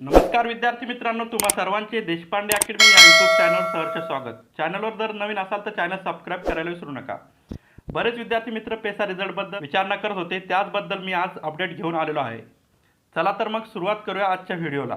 नमस्कार विद्यार्थी मित्रांनो तुम्हा सर्वांचे देशपांडे अकॅडमी या यूट्यूब चॅनलवर सहर्ष स्वागत. चॅनलवर जर नवीन असाल तर चॅनल सबस्क्राईब करायला विसरू नका. बरेच विद्यार्थी मित्र पेसा रिझल्टबद्दल विचारणा करत होते त्याचबद्दल मी आज अपडेट घेऊन आलेलो आहे. चला तर मग सुरुवात करूया आजच्या व्हिडिओला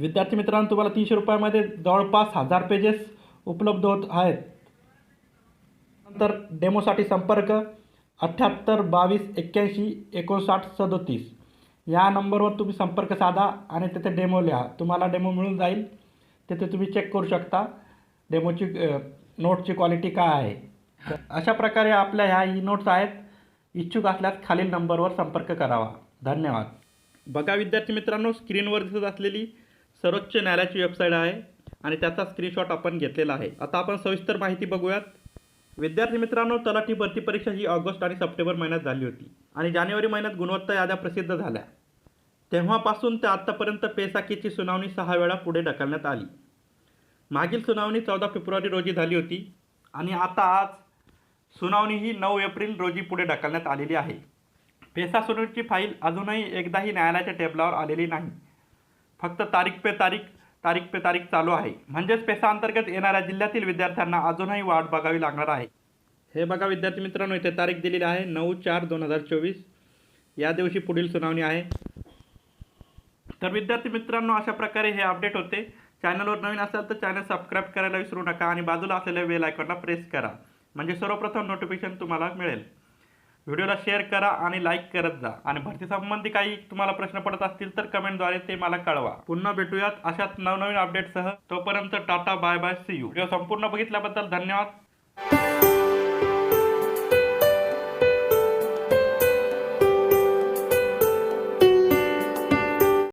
विद्यार्थी मित्रांनो तुम्हाला तीनशे रुपयामध्ये जवळपास हजार पेजेस उपलब्ध होत आहेत. नंतर डेमोसाठी संपर्क अठ्ठ्याहत्तर बावीस एक्क्याऐंशी एकोणसाठ सदोतीस. या नंबरवर तुम्ही संपर्क साधा आणि तिथे डेमो लिहा. तुम्हाला डेमो मिळून जाईल. तेथे तुम्ही चेक करू शकता डेमोची नोटची क्वालिटी काय आहे. अशा प्रकारे आपल्या ह्या ई नोट्स आहेत. इच्छुक असल्यास खालील नंबरवर संपर्क करावा. धन्यवाद. बघा विद्यार्थी मित्रांनो स्क्रीनवर दिसत असलेली सर्वोच्च न्यायालयाची वेबसाईट आहे आणि त्याचा स्क्रीनशॉट आपण घेतलेला आहे. आता आपण सविस्तर माहिती बघूयात. विद्यार्थी मित्रांनो तलाठी भरती परीक्षा ही ऑगस्ट आणि सप्टेंबर महिन्यात झाली होती आणि जानेवारी महिन्यात गुणवत्ता याद्या प्रसिद्ध झाल्या. तेव्हापासून ते आत्तापर्यंत पेसाकीची सुनावणी सहा वेळा पुढे ढकलण्यात आली. मागील सुनावणी चौदा फेब्रुवारी रोजी झाली होती आणि आता आज सुनावणी ही नऊ एप्रिल रोजी पुढे ढकलण्यात आलेली आहे. पेसा सुनावणीची फाईल अजूनही एकदाही न्यायालयाच्या टेबलावर आलेली नाही. फक्त तारीख पे तारीख तारीख पे तारीख चालू आहे. म्हणजेच पेसा अंतर्गत येणाऱ्या जिल्ह्यातील विद्यार्थ्यांना अजूनही वाट बघावी लागणार आहे. हे बघा विद्यार्थी मित्रांनो इथे तारीख दिलेली आहे नऊ चार दोन हजार चोवीस. या दिवशी पुढील सुनावणी आहे. तर विद्यार्थी मित्रांनो अशा प्रकारे हे अपडेट होते. चॅनलवर नवीन असाल तर चॅनल सबस्क्राईब करायला विसरू नका आणि बाजूला असलेल्या बेल आयकॉनला प्रेस करा. म्हणजे सर्वप्रथम नोटिफिकेशन तुम्हाला मिळेल. व्हिडिओला शेअर करा आणि लाईक करत जा. आणि भरती संबंधी काही तुम्हाला प्रश्न पडत असतील तर कमेंटद्वारे ते मला कळवा. पुन्हा भेटूयात अशाच नवनवीन अपडेटसह तोपर्यंत tata bye bye see you video संपूर्ण बघितल्याबद्दल धन्यवाद.